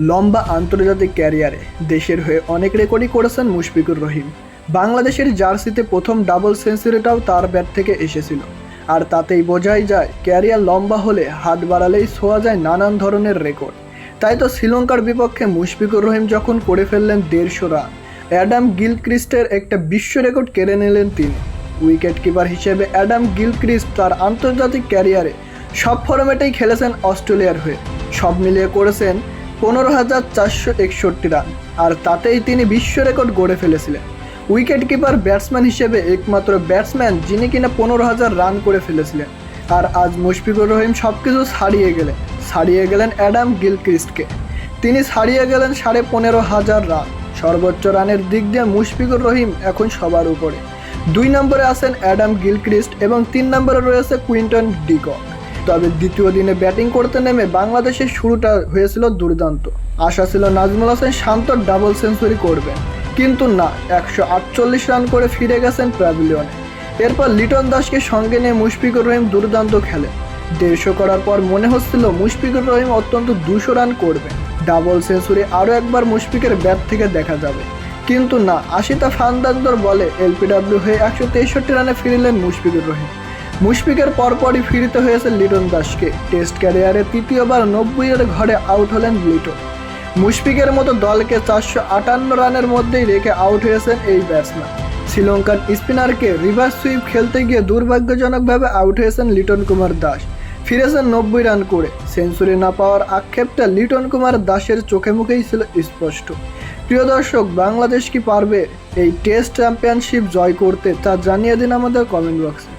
লম্বা আন্তর্জাতিক ক্যারিয়ারে দেশের হয়ে অনেক রেকর্ডই করেছেন মুশফিকুর রহিম। বাংলাদেশের জার্সিতে প্রথম ডাবল সেঞ্চুরিটাও তার ব্যাট থেকে এসেছিল। আর তাতেই বোঝাই যায়, ক্যারিয়ার লম্বা হলে হাত বাড়ালেই ছোঁয়া যায় নানান ধরনের রেকর্ড। তাই তো শ্রীলঙ্কার বিপক্ষে মুশফিকুর রহিম যখন করে ফেললেন দেড়শো রান, অ্যাডাম গিলক্রিস্টের একটা বিশ্ব রেকর্ড কেড়ে নিলেন তিনি। উইকেট কিপার হিসেবে অ্যাডাম গিলক্রিস্ট তার আন্তর্জাতিক ক্যারিয়ারে সব ফরম্যাটেই খেলেছেন অস্ট্রেলিয়ার হয়ে। সব মিলিয়ে করেছেন পনেরো হাজার চারশো একষট্টি রান, আর তাতেই তিনি বিশ্ব রেকর্ড গড়ে ফেলেছিলেন। উইকেট কিপার ব্যাটসম্যান হিসেবে একমাত্র ব্যাটসম্যান যিনি কিনা পনেরো হাজার রান করে ফেলেছিলেন। আর আজ মুশফিকুর রহিম সব কিছু ছাড়িয়ে গেলেন ছাড়িয়ে গেলেন অ্যাডাম গিলক্রিস্টকে। তিনি ছাড়িয়ে গেলেন সাড়ে পনেরো হাজার রান, সর্বোচ্চ রানের দিক দিয়ে মুশফিকুর রহিম এখন সবার উপরে। দুই নম্বরে আছেন অ্যাডাম গিলক্রিস্ট এবং তিন নম্বরে রয়েছে কুইন্টন ডিকক তবে দ্বিতীয় দিনে ব্যাটিং করতে নেমে বাংলাদেশের শুরুটা হয়েছিল দুর্দান্ত। আশা ছিল নাজমুল হাসান শান্ত ডাবল সেঞ্চুরি করবেন। কিন্তু না, একশো আটচল্লিশ রান করে ফিরে গেছেন প্যাভিলিয়নে। এরপর লিটন দাসকে সঙ্গে নিয়ে মুশফিকুর রহিম দুর্দান্ত খেলেন দেড়শো করার পর মনে হচ্ছিল মুশফিকুর রহিম অত্যন্ত দুশো রান করবেন ডাবল সেঞ্চুরি আরও একবার মুশফিকের ব্যাট থেকে দেখা যাবে। কিন্তু না, আশিতা ফান্দান্দর বলে এলপিডাব্লিউ হয়ে একশো তেষট্টি রানে ফিরলেন মুশফিকুর রহিম। মুশফিকের পরপরই ফিরতে হয়েছে লিটন দাসকে। টেস্ট ক্যারিয়ারে তৃতীয়বার নব্বইয়ের ঘরে আউট হলেন লিটন। মুশফিকের মতো দলকে চারশো আটান্ন রানের মধ্যেই রেখে আউট হয়েছেন এই ব্যাটসম্যান। শ্রীলঙ্কান স্পিনারকে রিভার্স সুইপ খেলতে গিয়ে দুর্ভাগ্যজনকভাবে আউট হয়েছেন লিটন কুমার দাস। ফিরেছেন নব্বই রান করে। সেঞ্চুরি না পাওয়ার আক্ষেপটা লিটন কুমার দাসের চোখে মুখেই ছিল স্পষ্ট। প্রিয় দর্শক, বাংলাদেশ কি পারবে? এই টেস্ট চ্যাম্পিয়নশিপ জয় করতে তা জানিয়ে দিন আমাদের কমেন্ট বক্সে।